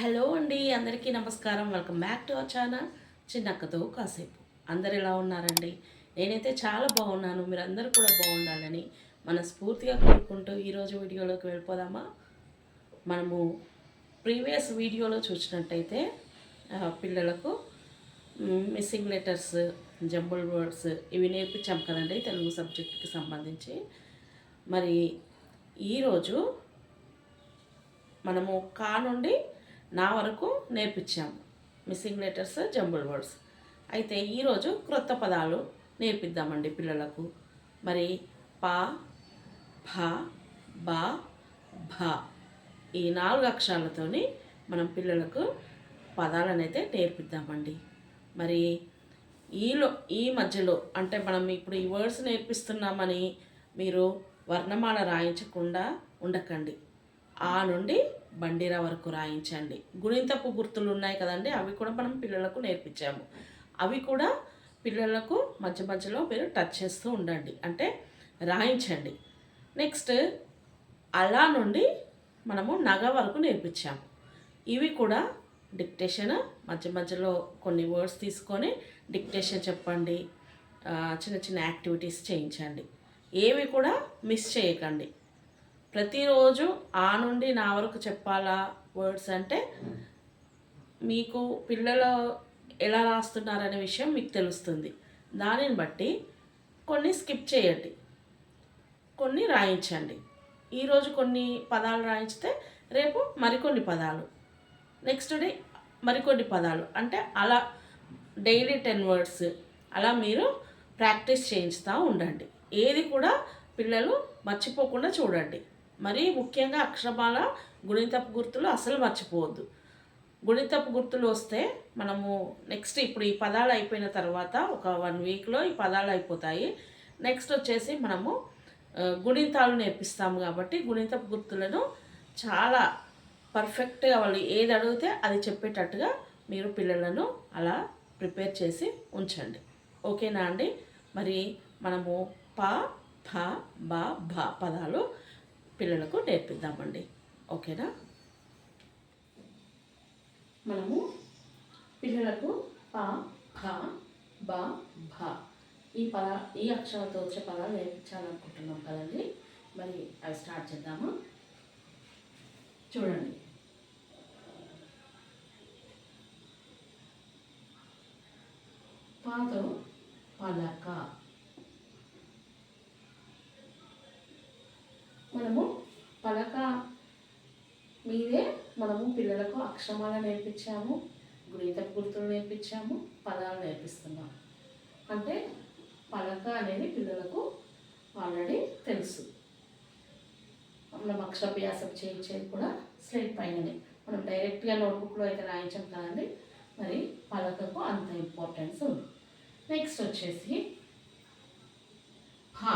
Hello అండి అందరికీ నమస్కారం. Welcome back to our channel. చిన్నక్కతో కాసేపు. అందరు ఎలా ఉన్నారండి? నేనైతే చాలా బాగున్నాను. మీరు అందరూ కూడా బాగుండాలని మనస్ఫూర్తిగా కోరుకుంటూ ఈరోజు వీడియోలోకి వెళ్ళిపోదామా? మనము ప్రీవియస్ వీడియోలో చూసినట్టయితే పిల్లలకు మిస్సింగ్ లెటర్స్ జంబుల్ వర్డ్స్ ఇవి నేర్పించాం కదండి తెలుగు సబ్జెక్ట్కి సంబంధించి. మరి ఈరోజు మనము కా నుండి నా వరకు నేర్పించాము. Missing letters jumble words. అయితే ఈరోజు క్రొత్త పదాలు నేర్పిద్దామండి పిల్లలకు. మరి పా భ బా భ. ఈ నాలుగు అక్షరాలతోని మనం పిల్లలకు పదాలను అయితే నేర్పిద్దామండి. మరి ఈలో ఈ మధ్యలో అంటే మనం ఇప్పుడు ఈ వర్డ్స్ నేర్పిస్తున్నామని మీరు వర్ణమాల రాయించకుండా ఉండకండి. ఆ నుండి బండిరా వరకు రాయించండి. గుణింతపు గుర్తులు ఉన్నాయి కదండి అవి కూడా మనం పిల్లలకు నేర్పించాము. అవి కూడా పిల్లలకు మధ్య మధ్యలో మీరు టచ్ చేస్తూ ఉండండి. అంటే రాయించండి. నెక్స్ట్ అలా నుండి మనము నగ వరకు నేర్పించాము. ఇవి కూడా డిక్టేషన్ మధ్య మధ్యలో కొన్ని వర్డ్స్ తీసుకొని డిక్టేషన్ చెప్పండి. చిన్న చిన్న యాక్టివిటీస్ చేయించండి. ఏవి కూడా మిస్ చేయకండి. ప్రతిరోజు ఆ నుండి నా వరకు చెప్పాలా వర్డ్స్ అంటే మీకు పిల్లలు ఎలా రాస్తున్నారనే విషయం మీకు తెలుస్తుంది. దానిని బట్టి కొన్ని స్కిప్ చేయండి. కొన్ని రాయించండి. ఈరోజు కొన్ని పదాలు రాయించితే రేపు మరికొన్ని పదాలు. నెక్స్ట్ డే మరికొన్ని పదాలు. అంటే అలా డైలీ టెన్ వర్డ్స్ అలా మీరు ప్రాక్టీస్ చేయించుతూ ఉండండి. ఏది కూడా పిల్లలు మర్చిపోకుండా చూడండి. మరీ ముఖ్యంగా అక్షరమాల గుణితపు గుర్తులు అసలు మర్చిపోవద్దు. గుణితపు గుర్తులు వస్తే మనము నెక్స్ట్ ఇప్పుడు ఈ పదాలు అయిపోయిన తర్వాత ఒక వన్ వీక్లో ఈ పదాలు అయిపోతాయి. నెక్స్ట్ వచ్చేసి మనము గుణితాలు నేర్పిస్తాము కాబట్టి గుణితపు గుర్తులను చాలా పర్ఫెక్ట్గా వాళ్ళు ఏది అడిగితే అది చెప్పేటట్టుగా మీరు పిల్లలను అలా ప్రిపేర్ చేసి ఉంచండి. ఓకేనా అండి? మరి మనము ప ఫ బ భ పదాలు పిల్లలకు నేర్పిద్దామండి. ఓకేనా? మనము పిల్లలకు పా ఫ బ భ ఈ పద ఈ అక్షరాలతో వచ్చే పదాలు నేర్పించాలనుకుంటున్నాం కదండి. మరి అవి స్టార్ట్ చేద్దాము. చూడండి. పాతో పలక మనము పలక మీదే మనము పిల్లలకు అక్షరమాల నేర్పించాము గుణిత గుర్తులు నేర్పించాము పదాలు నేర్పిస్తున్నాము. అంటే పలక అనేది పిల్లలకు ఆల్రెడీ తెలుసు. మనం అక్షరాభ్యాసం చేయించేది కూడా స్లేట్ పైననే. మనం డైరెక్ట్గా నోట్బుక్లో అయితే రాయించాం కదండి మరి పలకకు అంత ఇంపార్టెన్స్ ఉంది. నెక్స్ట్ వచ్చేసి హా.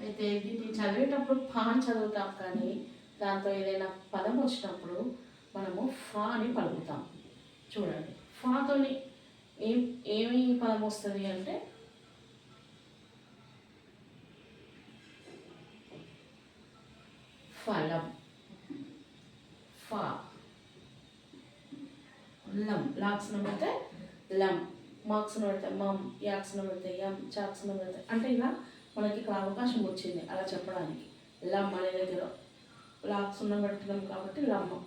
అయితే దీన్ని చదివేటప్పుడు ఫా అని చదువుతాం కానీ దాంతో ఏదైనా పదం వచ్చినప్పుడు మనము ఫా అని పలుకుతాం. చూడండి. ఫాతోని ఏం ఏమి పదం వస్తుంది అంటే? ఫలం. ఫా. లం. లాక్స్ను పెడితే లం. మార్క్స్ను పెడితే మమ్. యాక్స్ను పెడితే ఎం చాక్స్ను పెడితే అంటే ఇలా మనకి ఇక్కడ అవకాశం వచ్చింది. అలా చెప్పడానికి. లమ్ అనే దగ్గర లాక్ సున్నా పెట్టడం కాబట్టి లమ్మ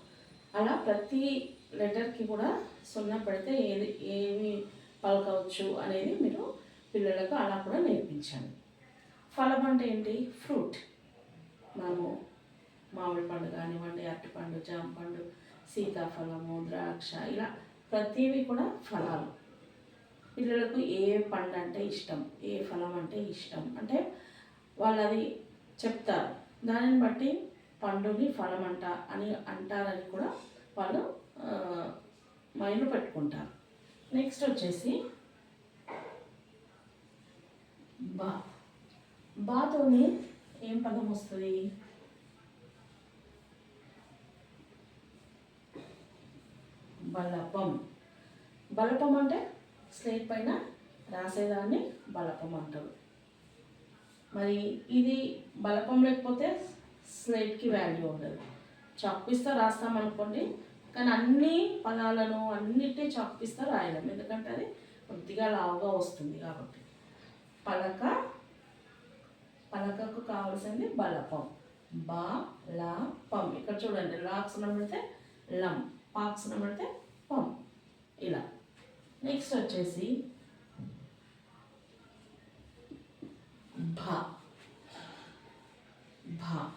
అలా ప్రతి లెటర్కి కూడా సున్నా పెడితే ఏది ఏమి పలకవచ్చు అనేది మీరు పిల్లలకు అలా కూడా నేర్పించండి. ఫలం అంటే ఏంటి? ఫ్రూట్. మనము మామిడి పండు కానివ్వండి అరటిపండు జామపండు సీతాఫలము ద్రాక్ష ఇలా ప్రతివి కూడా ఫలాలు. పిల్లలకు ఏ పండు అంటే ఇష్టం? ఏ ఫలం అంటే ఇష్టం? అంటే వాళ్ళు అది చెప్తారు. దానిని బట్టి పండుని ఫలమంట అని అంటారని కూడా వాళ్ళు మైండ్ పెట్టుకుంటారు. నెక్స్ట్ వచ్చేసి బా. బాతోని ఏం పదం వస్తుంది? బలపం. బలపం అంటే స్లేట్ పైన రాసేదాన్ని బలపం అంటారు. మరి ఇది బలపం లేకపోతే స్లేట్కి వాల్యూ ఉండదు. చాక్పీస్తో రాస్తాం అనుకోండి కానీ అన్ని పదాలను అన్నిటినీ చాక్పీస్తో రాయడం ఎందుకంటే అది కొద్దిగా లావుగా వస్తుంది కాబట్టి. పలక పలకకు కావాల్సింది బలపం. బా లా పం ఇక్కడ చూడండి లాక్స్ పెడితే లం పాక్స్ పెడితే పం. ఇలా. నెక్స్ట్ వచ్చేసి భా. భా.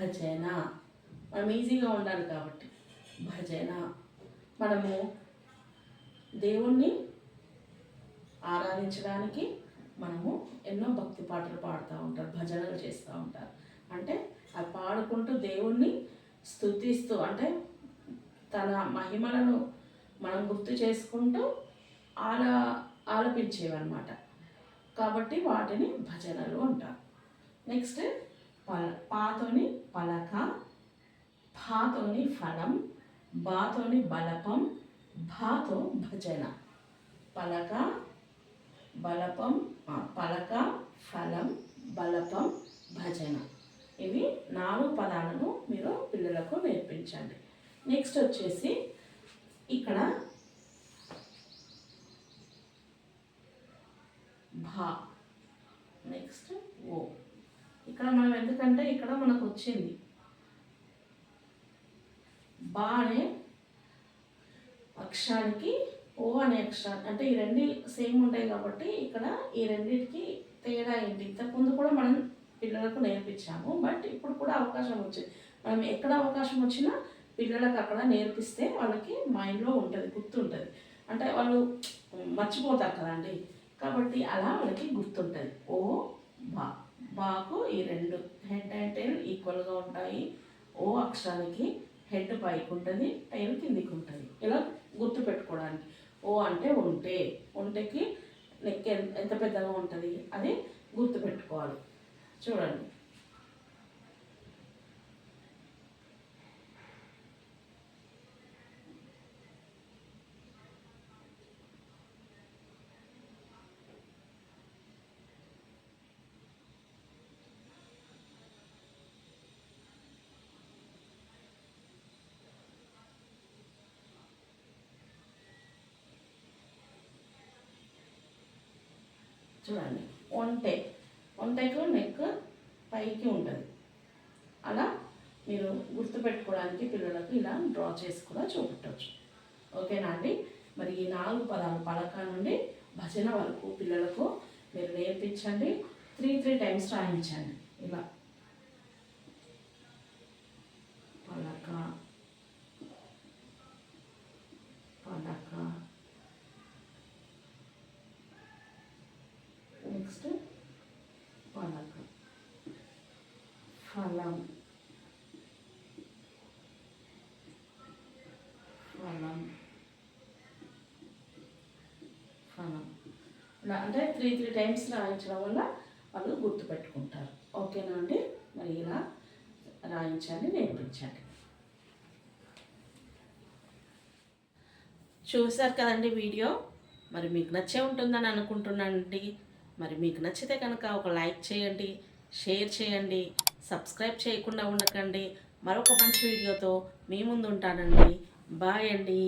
భజన. మనం ఈజీగా ఉండాలి కాబట్టి. భజన. మనము దేవుణ్ణి ఆరాధించడానికి మనము ఎన్నో భక్తి పాటలు పాడుతూ ఉంటారు భజనలు చేస్తూ ఉంటారు అంటే అది పాడుకుంటూ దేవుణ్ణి స్తుతిస్తూ అంటే తన మహిమలను మనం గుర్తు చేసుకుంటూ ఆల ఆలపించేవన్నమాట. కాబట్టి వాటిని భజనలు అంటారు నెక్స్ట్ పల పాతోని పలక భాతోని ఫలం బాతోని బలపం భాతో భజన. పలక బలపం పలక ఫలం బలపం భజన. ఇవి నాలుగు పదాలను మీరు పిల్లలకు నేర్పించండి. నెక్స్ట్ వచ్చేసి ఇక్కడ భా ఇక్కడ మనం ఎందుకంటే ఇక్కడ మనకు వచ్చింది బా అనే అక్షరానికి ఓ అనే అక్షరాన్ని అంటే ఈ రెండు సేమ్ ఉంటాయి కాబట్టి ఇక్కడ ఈ రెండింటికి తేడా ఏంటి? ఇంతకుముందు కూడా మనం పిల్లలకు నేర్పించాము బట్ ఇప్పుడు కూడా అవకాశం వచ్చింది మనం ఎక్కడ అవకాశం వచ్చినా పిల్లలకు అక్కడ నేర్పిస్తే వాళ్ళకి మైండ్లో ఉంటుంది గుర్తుంటుంది. అంటే వాళ్ళు మర్చిపోతారు కదండి. కాబట్టి అలా వాళ్ళకి గుర్తుంటుంది. ఓ బా. బాకు ఈ రెండు. హెడ్ అండ్ టైల్ ఈక్వల్గా ఉంటాయి. ఓ అక్షరానికి హెడ్ పైకి ఉంటుంది టైల్ కిందికి ఉంటుంది ఇలా గుర్తు పెట్టుకోవడానికి. ఓ అంటే ఉంటే. ఉంటేకి నెక్ ఎంత పెద్దగా ఉంటుంది? అది గుర్తు పెట్టుకోవాలి. చూడండి. చూడండి. ఒంటె ఒంటెకు నెక్ పైకి ఉంటుంది. అలా మీరు గుర్తుపెట్టుకోవడానికి పిల్లలకు ఇలా డ్రా చేసి కూడా చూపెట్టవచ్చు ఓకేనా అండి? మరి ఈ నాలుగు పదాలు పలక నుండి భజన వరకు పిల్లలకు మీరు నేర్పించండి. త్రీ త్రీ టైమ్స్ రాయించండి. ఇలా పలక పలక నెక్స్ట్ పలక ఫలం ఫలం ఫలం ఇలా అంటే త్రీ త్రీ టైమ్స్ రాయించడం వల్ల వాళ్ళు గుర్తుపెట్టుకుంటారు ఓకేనా అండి? మరి ఇలా రాయించండి నేర్పించండి. చూశారు కదండి వీడియో? మరి మీకు నచ్చే ఉంటుందని అనుకుంటున్నానండి. మరి మీకు నచ్చితే కనుక ఒక లైక్ చేయండి షేర్ చేయండి. సబ్స్క్రైబ్ చేయకుండా ఉండకండి. మరొక మంచి వీడియోతో మీ ముందు ఉంటానండి బాయ్ అండి.